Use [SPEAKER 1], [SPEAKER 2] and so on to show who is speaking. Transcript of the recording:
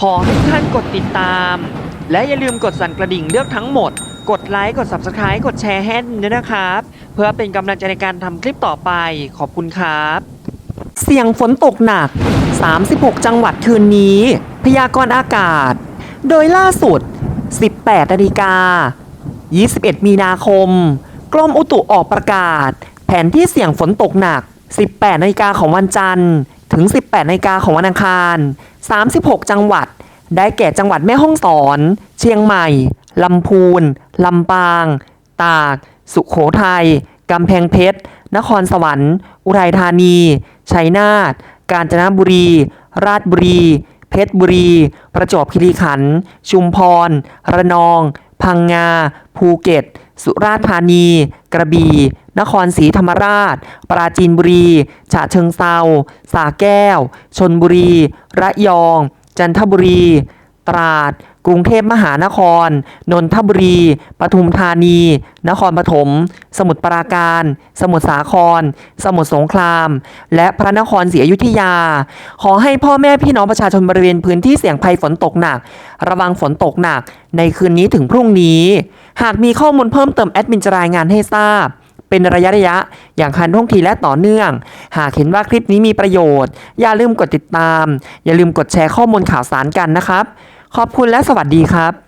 [SPEAKER 1] ขอให้ท่านกดติดตาม และอย่าลืมกดสั่นกระดิ่งเลือกทั้งหมด กดไลค์ กด Subscribe กดแชร์ให้ด้วยนะครับ เพื่อเป็นกำลังใจในการทำคลิปต่อไป ขอบคุณครับ เสี่ยงฝนตกหนัก 36 จังหวัดคืนนี้ พยากรณ์อากาศ โดยล่าสุด 18นาฬิกา 21 มีนาคม กรมอุตุออกประกาศ แผนที่เสี่ยงฝนตกหนัก 18นาฬิกาของวันจันทร์ ถึง 18นาฬิกาของวันอังคาร 36 จังหวัด ได้แก่จังหวัดแม่ฮ่องสอน เชียงใหม่ ลำพูน ลำปาง ตาก สุขโขทัยกำแพงเพชร นครสวรรค์ อุทัยธานี ชัยนาท กาญจนบุรี ราชบุรี เพชรบุรี ประจวบคีรีขันธ์ ชุมพร ระนอง พังงา ภูเก็ต สุราษฎร์ธานี กระบี่ นครศรีธรรมราช ปราจีนบุรี ฉะเชิงเซาสาแก้ว ชนบุรี ระยอง จันทบุรี ตราด กรุงเทพมหานคร นนทบุรี ปทุมธานี นครปฐม สมุทรปราการ สมุทรสาคร สมุทรสงคราม และพระนครศรีอยุธยา ขอให้พ่อแม่พี่น้องประชาชนบริเวณพื้นที่เสี่ยงภัยฝนตกหนัก ระวังฝนตกหนัก ในคืนนี้ถึงพรุ่งนี้ หากมีข้อมูลเพิ่มเติมแอดมินจะรายงานให้ทราบเป็นระยะระยะ อย่างทันท่วงทีและต่อเนื่อง หากเห็นว่าคลิปนี้มีประโยชน์ อย่าลืมกดติดตาม อย่าลืมกดแชร์ข้อมูลข่าวสารกันนะครับ ขอบคุณและสวัสดีครับ